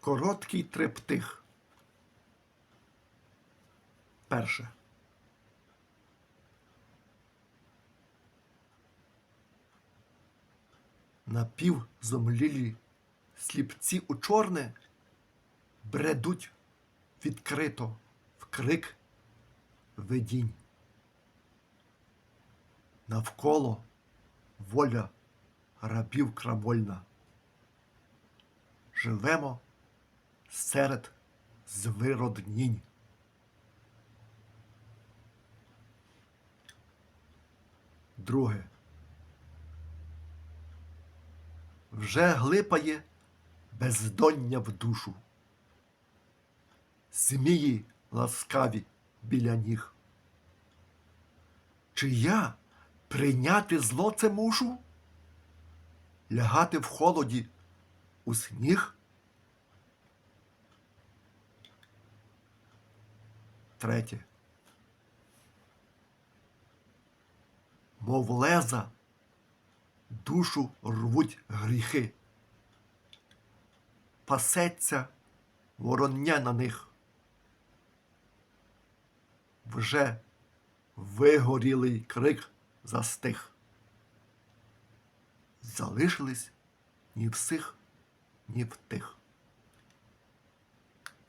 Короткий триптих. Перше. Напівзомлілі сліпці у чорне бредуть відкрито в крик видінь. Навколо воля рабів крамольна. Живемо серед звироднінь. Друге. Вже глипає бездоння в душу. Змії ласкаві біля ніг. Чи я прийняти зло це мушу? Лягати в холоді у сніг? Третє. Мов леза, душу рвуть гріхи. Пасеться вороння на них. Вже вигорілий крик застиг. Залишились ні всіх, ні в тих.